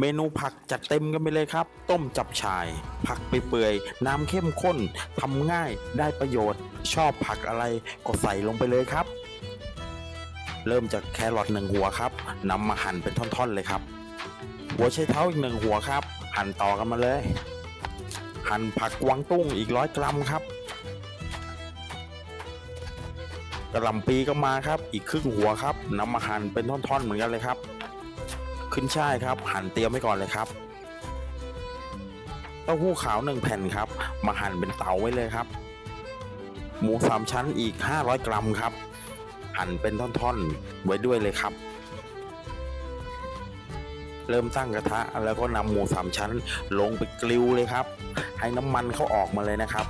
เมนูผักจัดเต็มกันไปเลยครับ ต้มจับฉ่าย ผักเปื่อย น้ำเข้มข้นทำง่ายได้ประโยชน์ ชอบผักอะไรก็ใส่ลงไปเลยครับ เริ่มจากแครอทหนึ่งหัวครับนำมาหั่นเป็นท่อนๆเลยครับ หัวไชเท้าอีกหนึ่งหัวครับ หั่นต่อกันมาเลย หั่นผักกวางตุ้งอีกร้อยกรัมครับกระหล่ำปีก็มาครับ อีกครึ่งหัวครับนำมาหั่นเป็นท่อนๆเหมือนกันเลยครับ ขึ้นช่ายครับ หั่นเตรียมไว้ก่อนเลยครับเต้าหู้ขาวหนึ่งแผ่นครับ มาหั่นเป็นเต๋าไว้เลยครับ หมูสามชั้นอีก 500 กรัมครับ หั่นเป็นท่อนๆ ไว้ด้วยเลยครับ เริ่มตั้งกระทะแล้วก็นำหมูสามชั้นลงไปกลิวเลยครับ ให้น้ำมันเขาออกมาเลยนะครับ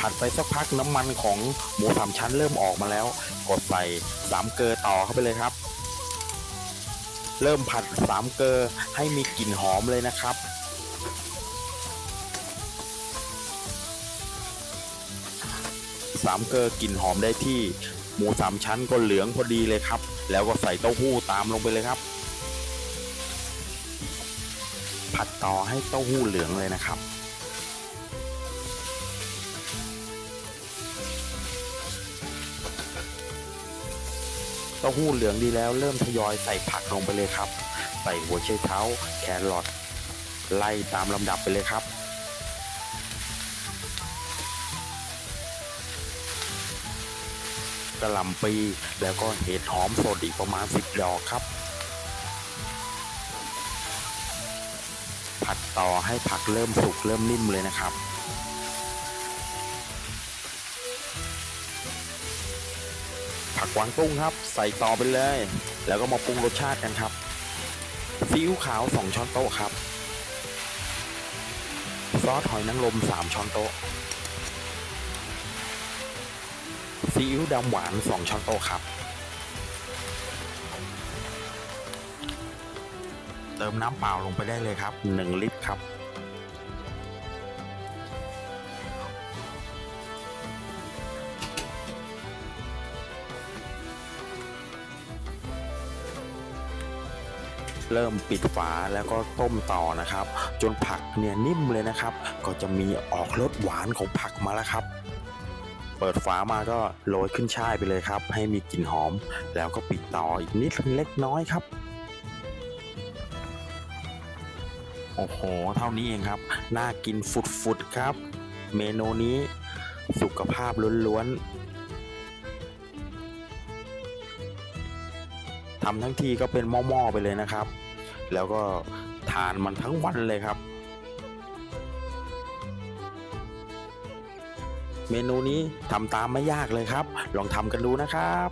ผัดไปสักพักน้ำมันของหมูสามชั้นเริ่มออกมาแล้ว กดใส่สามเกลือต่อเข้าไปเลยครับ เริ่มผัดสามเกลือให้มีกลิ่นหอมเลยนะครับสามเกลือกลิ่นหอมได้ที่หมูสามชั้นก็เหลืองพอดีเลยครับ แล้วก็ใส่เต้าหู้ตามลงไปเลยครับ ผัดต่อให้เต้าหู้เหลืองเลยนะครับ ต้าหู้เหลืองดีแล้วเริ่มทยอยใส่ผักลงไปเลยครับ ใส่หัวไชเท้า แครอทไล่ตามลำดับไปเลยครับ กระหล่ำปีแล้วก็เห็ดหอมสดอีกประมาณ 10 ดอกครับ ผัดต่อให้ผักเริ่มสุกเริ่มนิ่มเลยนะครับ ผักกวางตุ้งครับ ใส่ต่อไปเลย แล้วก็มาปรุงรสชาติกันครับซีอิ๊วขาว 2 ช้อนโต๊ะครับ ซอสหอยนางรม 3 ช้อนโต๊ะซีอิ๊วดำหวาน 2 ช้อนโต๊ะครับ เติมน้ำเปล่าลงไปได้เลยครับ 1 ลิตรครับ เริ่มปิดฝาแล้วก็ต้มต่อนะครับ จนผักเนี่ยนิ่มเลยนะครับ ก็จะมีออกรสหวานของผักมาแล้วครับ เปิดฝามาก็โรยขึ้นช่ายไปเลยครับ ให้มีกลิ่นหอม แล้วก็ปิดต่ออีกนิดเล็กน้อยครับโอ้โห เท่านี้เองครับ น่ากินฝุดๆครับ เมนูนี้สุขภาพล้วนๆ ทำทั้งทีก็เป็นหม้อๆไปเลยนะครับ แล้วก็ทานมันทั้งวันเลยครับ เมนูนี้ทำตามไม่ยากเลยครับ ลองทำกันดูนะครับ